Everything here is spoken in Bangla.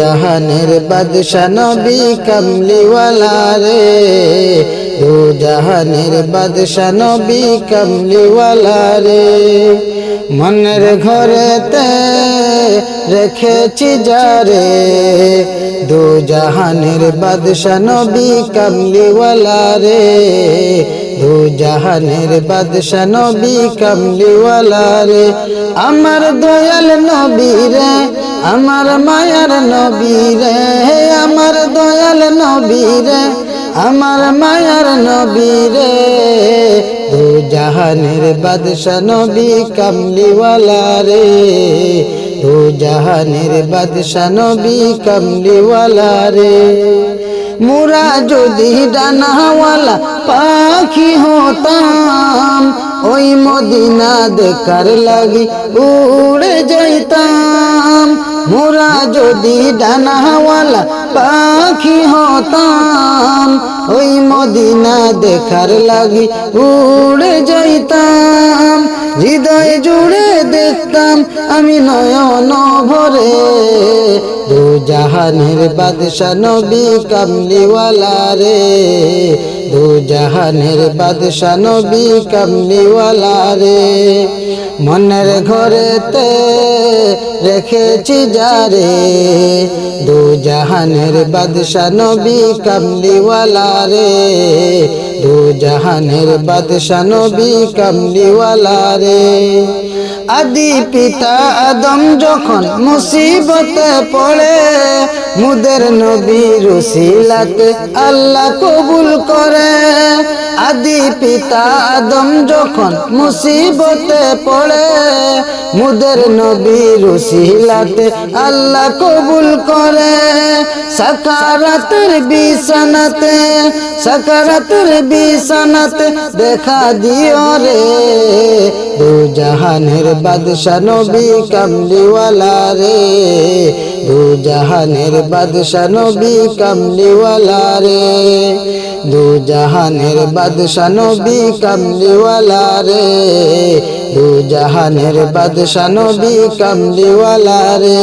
জাহানের বাদশা নবী কামলিওয়ালা রে। দু জাহানের বাদশা নবী কামলিওয়ালা রে। মনের ঘরেতে রেখেছি যারে দু জাহানের বাদশা নবী কামলিওয়ালা রে। দু জাহানের বাদশা নবী কামলিওয়ালা রে। আমার দয়াল নবী রে আমার মায়ার নবী রে হে আমার দয়াল নবী রে, আমার মায়ার নবী রে। দু জাহানের বাদশা নবী কামলিওয়ালা রে, দু জাহানের বাদশা নবী কামলিওয়ালা রে। মোরা যদি ডানাওয়ালা পাখি হতাম, ওই মদিনা দেখার লাগি উড়ে যাইতাম। মোরা যদি ডানাওয়ালা পাখি হতাম, ওই মদিনা দেখার লাগি উড়ে যাইতাম। হৃদয় জুড়ে দেখতাম আমি নয়ন ভরে। দু জাহানের বাদশা নবী কামলিওয়ালা রে। দু জাহানের বাদশা নবী কামনিওয়ালা রে। মনের ঘরেতে রেখেছি যারে দু জাহানের বাদশা নবী কামনিওয়ালা রে। দু জাহানের বাদশা কামলিওয়ালা রে। আদি পিতা আদম যখন মুসিবতে পড়ে, মুদের নবী রসিলাতে আল্লাহ কবুল করে। আদি পিতা আদম যখন মুসিবতে পড়ে, মুদের নবী রসিলাতে আল্লাহ কবুল করে। সাকারাতের বিছানাতে সাকারাতের বিছানাতে দেখা দিও রে। দু জাহানের বাদশা নবী কামলিওয়ালা রে। দু জাহানের বাদশা নবী কামলিওয়ালা রে। দু জাহানের বাদশা নবী কামলিওয়ালা রে। দু জাহানের বাদশা নবী কামলিওয়ালা রে।